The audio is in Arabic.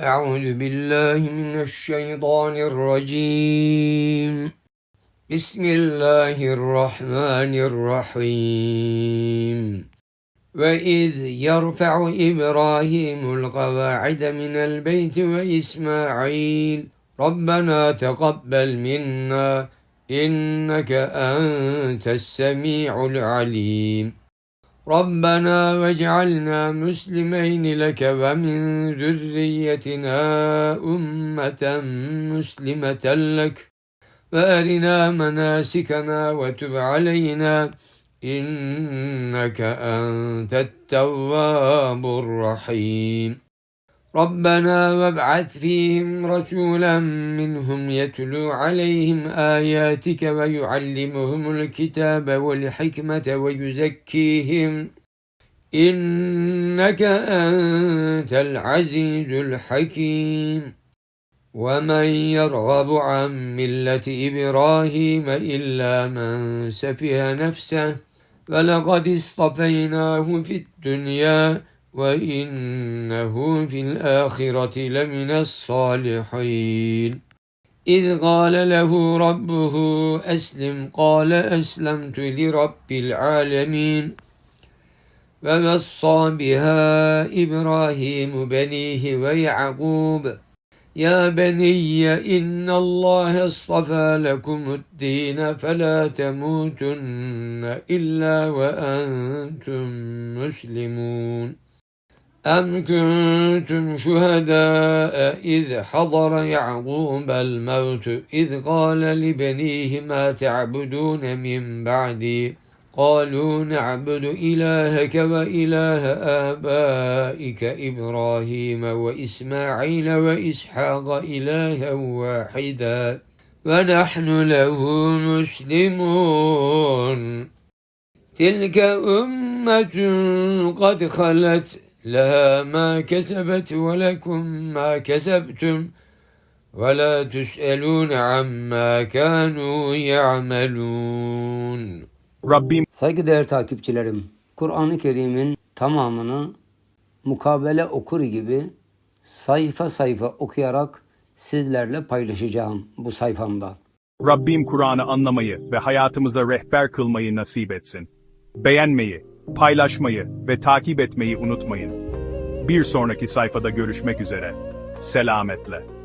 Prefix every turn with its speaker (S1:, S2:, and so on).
S1: أعوذ بالله من الشيطان الرجيم. بسم الله الرحمن الرحيم. وإذ يرفع إبراهيم القواعد من البيت وإسماعيل ربنا تقبل منا إنك أنت السميع العليم. ربنا واجعلنا مسلمين لك ومن ذريتنا أمة مسلمة لك. وأرنا مناسكنا وتب علينا إنك أنت التواب الرحيم. ربنا وابعث فيهم رسولا منهم يتلو عليهم آياتك ويعلمهم الكتاب والحكمة ويزكيهم. إنك أنت العزيز الحكيم. ومن يرغب عن ملة إبراهيم إلا من سفه نفسه ولقد اصطفيناه في الدنيا وإنه في الآخرة لمن الصالحين. إذ قال له ربه أسلم قال أسلمت لرب العالمين. ووصى بها إبراهيم بنيه ويعقوب يا بني إن الله اصطفى لكم الدين فلا تموتن إلا وأنتم مسلمون. أم كنتم شهداء إذ حضر يعقوب الموت إذ قال لبنيه ما تعبدون من بعدي؟ قالوا نعبد إلهك وإله آبائك إبراهيم وإسماعيل وإسحاق إلها واحدا ونحن له مسلمون. تلك أمة قد خلت لها ما كسبت ولكم ما كسبتم ولا تسألون عما كانوا يعملون
S2: Rabbim
S1: Saygıdeğer takipçilerim, Kur'an-ı Kerim'in tamamını mukabele okur gibi sayfa sayfa okuyarak sizlerle paylaşacağım bu sayfamda.
S2: Rabbim Kur'an'ı anlamayı ve hayatımıza rehber kılmayı nasip etsin. Beğenmeyi, paylaşmayı ve takip etmeyi unutmayın. Bir sonraki sayfada görüşmek üzere. Selametle.